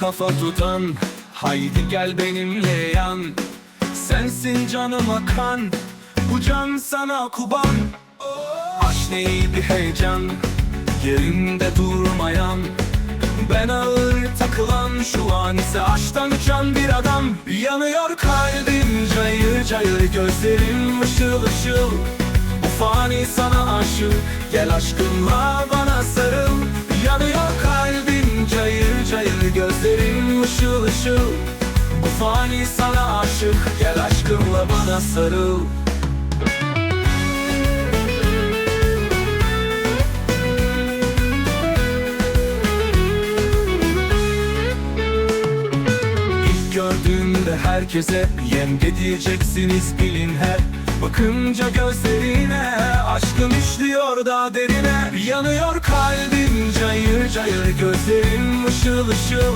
kafa tutan Haydi gel benimle yan. Sensin canıma kan Bu can sana kuban. Aşk ne iyi bir heyecan Yerinde durmayan. Ben ağır takılan Şu an ise aşktan uçan bir adam. Yanıyor kalbim cayır cayır Gözlerim ışıl ışıl. Bu fani sana aşık Gel aşkınla bana sarıl ışıl ışıl. Bu fani sana aşık. Gel aşkınla bana sarıl. İlk gördüğümde herkese Yenge diyeceksiniz bilin hep Bakınca gözlerine Aşkım işliyor daha derine. Yanıyor kalbim cayır cayır Gözlerim ışıl ışıl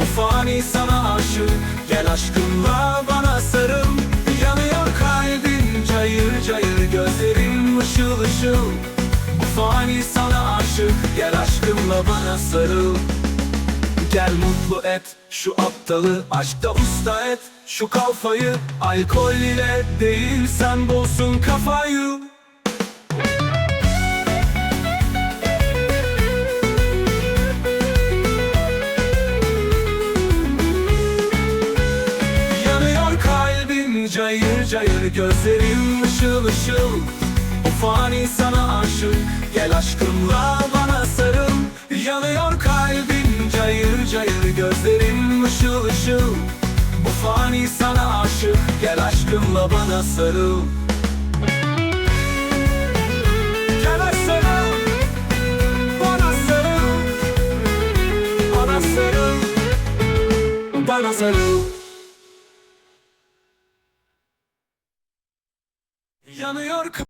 Bu fani sana aşık. Gel aşkınla bana sarıl. Yanıyor kalbim cayır cayır Gözlerim ışıl ışıl. Bu fani sana aşık. Gel aşkınla bana sarıl. Gel mutlu et şu aptalı Aşkta usta et. Şu kafayı Alkol ile değil sen bozsun kafayı cayır cayır Gözlerim ışıl ışıl. Bu fani sana aşık. Gel aşkımla bana sarıl. Yanıyor kalbim cayır cayır Gözlerim ışıl ışıl. Bu fani sana aşık. Gel aşkımla bana sarıl. Bana sarıl. Bana sarıl Yanıyor